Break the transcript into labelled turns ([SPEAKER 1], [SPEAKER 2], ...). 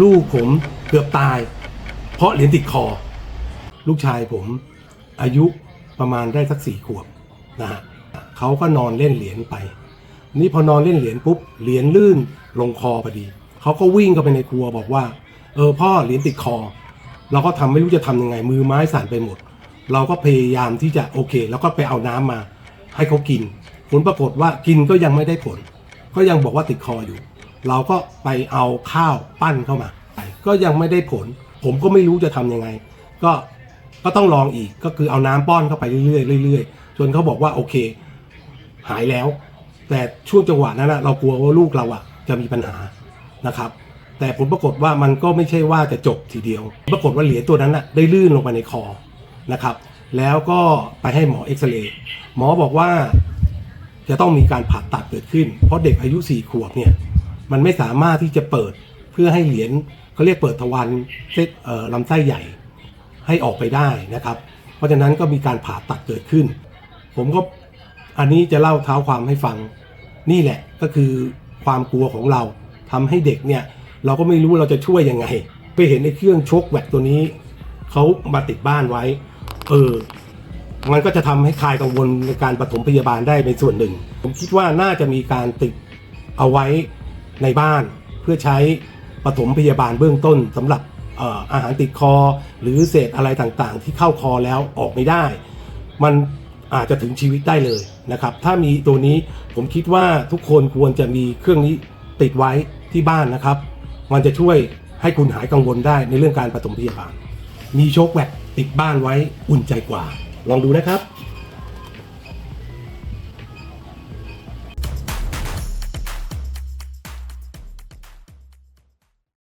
[SPEAKER 1] ลูกผมเกือบตาย เพราะเหรียญติดคอ ลูกชายผมอายุประมาณได้สักสี่ขวบนะฮะเขาก็นอนเล่นเหรียญไป นี่พอนอนเล่นเหรียญปุ๊บเหรียญลื่นลงคอพอดี เขาก็วิ่งเข้าไปในครัวบอกว่า เออพ่อเหรียญติดคอ เราก็ทำไม่รู้จะทำยังไง มือไม้สั่นไปหมด เราก็พยายามที่จะโอเค แล้วก็ไปเอาน้ำมาให้เขากิน ผลปรากฏว่ากินก็ยังไม่ได้ผล ก็ยังบอกว่าติดคออยู่ เราก็ไปเอาข้าวปั้นเข้ามา ก็ยังไม่ได้ผล ผมก็ไม่รู้จะทำยังไง ก็ก็ต้องลองอีกก็คือเอาน้ำป้อนเข้าไปเรื่อยๆเรื่อยๆจนเขาบอกว่าโอเค หายแล้ว แต่ช่วงจังหวะนั้นนะเรากลัวว่าลูกเราอะจะมีปัญหานะครับ แต่ผลปรากฏว่ามันก็ไม่ใช่ว่าจะจบทีเดียว ปรากฏว่าเหรียญตัวนั้นน่ะได้ลื่นลงไปในคอนะครับ แล้วก็ไปให้หมอเอ็กซเรย์หมอบอกว่าจะต้องมีการผ่าตัดเกิดขึ้น เพราะเด็กอายุสี่ขวบเนี่ย มันไม่สามารถที่จะเปิดเพื่อให้เหรียญเขาเรียกเปิดทวารเส้นเอ่อลำไส้ใหญ่ให้ออกไปได้นะครับ เพราะฉะนั้นก็มีการผ่าตัดเกิดขึ้น ผมก็อันนี้จะเล่าเท้าความให้ฟังนี่แหละก็คือความกลัวของเราทำให้เด็กเนี่ย เราก็ไม่รู้เราจะช่วยยังไง ไปเห็นในเครื่องชกแวกตัวนี้เขามาติดบ้านไว้ เออ มันก็จะทำให้คลายกังวลในการปฐมพยาบาลได้เป็นส่วนหนึ่ง ผมคิดว่าน่าจะมีการติดเอาไว้ ในบ้านเพื่อใช้ปฐมพยาบาลเบื้องต้นสำหรับเอ่ออาหารติดคอ หรือเศษอะไรต่างๆ ที่เข้าคอแล้วออกไม่ได้ มันอาจจะถึงชีวิตได้เลยนะครับ ถ้ามีตัวนี้ผมคิดว่าทุกคนควรจะมีเครื่องนี้ติดไว้ที่บ้านนะครับ มันจะช่วยให้คุณหายกังวลได้ในเรื่องการปฐมพยาบาล มีโชคแวกติดบ้านไว้อุ่นใจกว่า ลองดูนะครับ